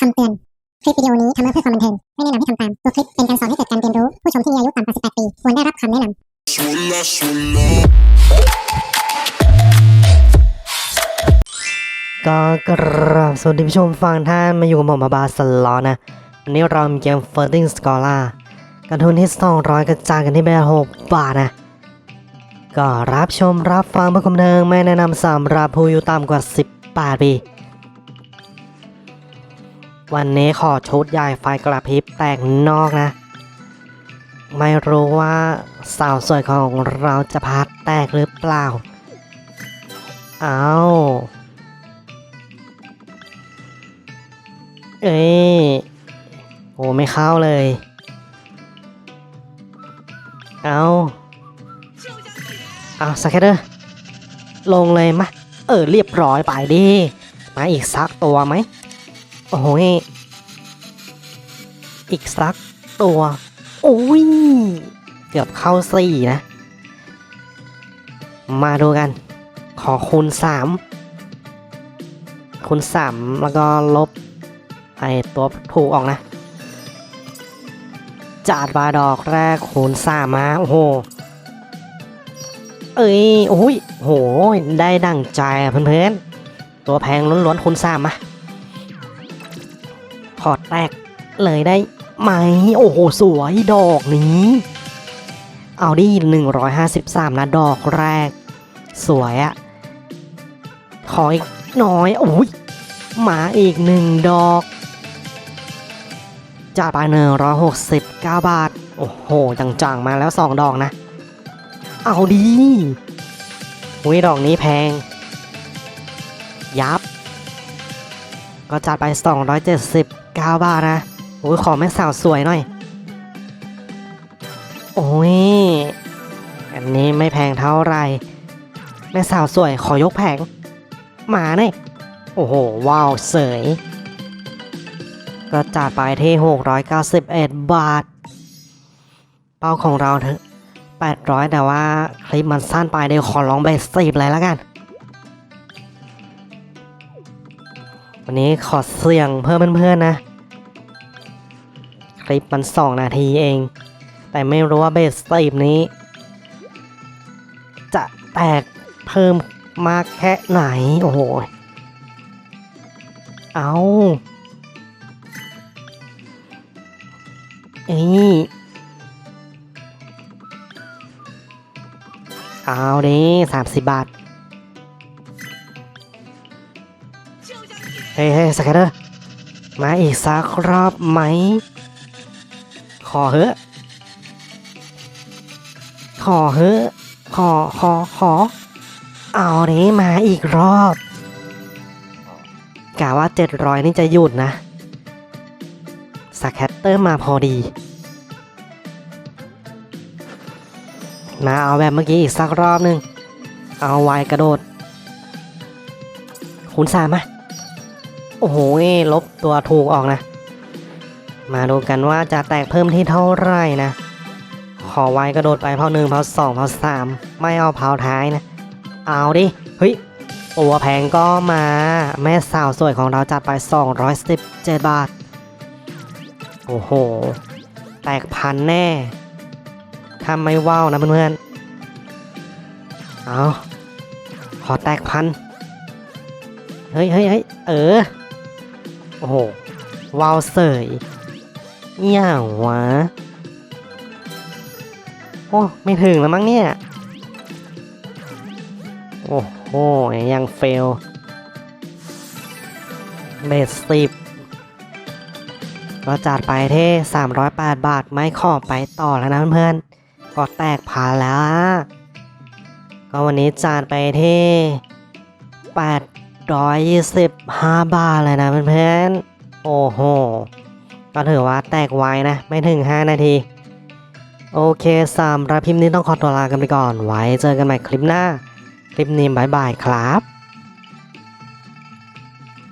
คำเตือน คลิปวิดีโอนี้ทำมาเพื่อความบันเทิง ไม่แนะนำให้ทำตาม ตัวคลิปเป็นการสอนให้เกิดการเรียนรู้ ผู้ชมที่มีอายุต่ำกว่า 18 ปี ควรได้รับคำแนะนำ Suena, suena. ก็กราบสวัสดีผู้ชมฟังท่านมาอยู่กับผมบาบาสลอนะ วันนี้เรามีเกม f i r t i n g Scholar กันทุนที่ 200 กระจายกันที่แบบ6บาทนะ ก็รับชมรับฟังเพื่อความบันเทิงไม่แนะนำสำหรับผู้อายุต่ำกว่า 18 ปี วันนี้ขอชุดใหญ่ไฟกระพริบแตกนอกนะ ไม่รู้ว่าสาวสวยของเราจะพัดแตกหรือเปล่า เอาเอ้ยโอ้ไม่เข้าเลย เอาเอาสักแคตเตอลงเลยมะ เออเรียบร้อยไปดิ มาอีกสักตัวไหม โอ้โหยอีกสักตัว โอ้ย เกือบเข้าสี่นะ มาดูกัน ขอคูณสามคูณสามแล้วก็ลบ ไอตัวถูกออกนะ จาดบาดอกแรกคูณสามมา โอ้โห เอ้ย โอ้ยโห ได้ดั่งใจอะเพื่อนๆ ตัวแพงล้วนๆคูณสามมา พอแตกเลยได้ไหม โอ้โห สวยดอกนี้ เอาดิ153 นะ ดอกแรก สวยอะขออีกน้อยโอ้ยมาอีกหนึ่งดอกจ่ายไปหนึ่งร้อยหกสิบเก้าบาท โอ้โห จังๆ มาแล้วสองดอกนะ เอาดีอุ้ยดอกนี้แพง ยับ ก็จัดไป279บาทนะโอ้ยขอแม่สาวสวยหน่อย โอ้ย อันนี้ไม่แพงเท่าไร แม่สาวสวยขอยกแผงมาเนี่ยโอ้โห ว้าว เสย ก็จัดไปที่ 691 บาท เป้าของเราเถอะ800 แต่ว่าคลิปมันสั้นไปเดี๋ยวขอลองไปสิบเลยแล้วกัน วันนี้ขอเสี่ยงเพิ่มเพื่อนๆนะ คลิปมัน2นาทีเอง แต่ไม่รู้ว่าเบสสิบนี้ จะแตกเพิ่มมากแค่ไหน โอ้โห เอาเอ้ยเอาดิสามสิบบาท เฮ้ยเฮ้ยสแกตเตอร์มาอีกสักรอบไหม ขอเถอะ ขอเถอะ ขอ ขอ ขอ เอาดิมาอีกรอบกะว่า 700 นี่จะหยุดนะสแคตเตอร์มาพอดี มาเอาแบบเมื่อกี้อีกสักรอบหนึ่ง เอาไวกระโดดคูณสามไหม โอ้โหลบตัวถูกออกนะ มาดูกันว่าจะแตกเพิ่มที่เท่าไหร่นะ ขอไวกระโดดไปเพาหนึ่งเพาสองเพาสามไม่เอาเพาท้ายนะ เอาดิ เฮ้ยตัวแพงก็มา แม่สาวสวยของเราจัดไป 217 บาท โอ้โห แตกพันแน่ถ้าไม่ว้าวนะเพื่อนๆ เอาขอแตกพัน เฮ้ยเฮ้ยเฮ้ยเออ โอ้โหว้าวเสยเอี่ยววะ โอ้ ไม่ถึงแล้วมั้งเนี่ย โอ้โห ยังเฟลเบสสิบก็จัดไปที่ 308 บาท ไม่ขอไปต่อแล้วนะเพื่อนๆ ก็แตกผ่านแล้ว ก็วันนี้จัดไปที่ 825 บาทเลยนะเพื่อนๆ โอ้โห ก็ถือว่าแตกไวนะ ไม่ถึง 5 นาที โอเคสามรับคลิปนี้ต้องขอตัวลากันไปก่อน ไว้เจอกันใหม่คลิปหน้า คลิปนี้บายบายครับ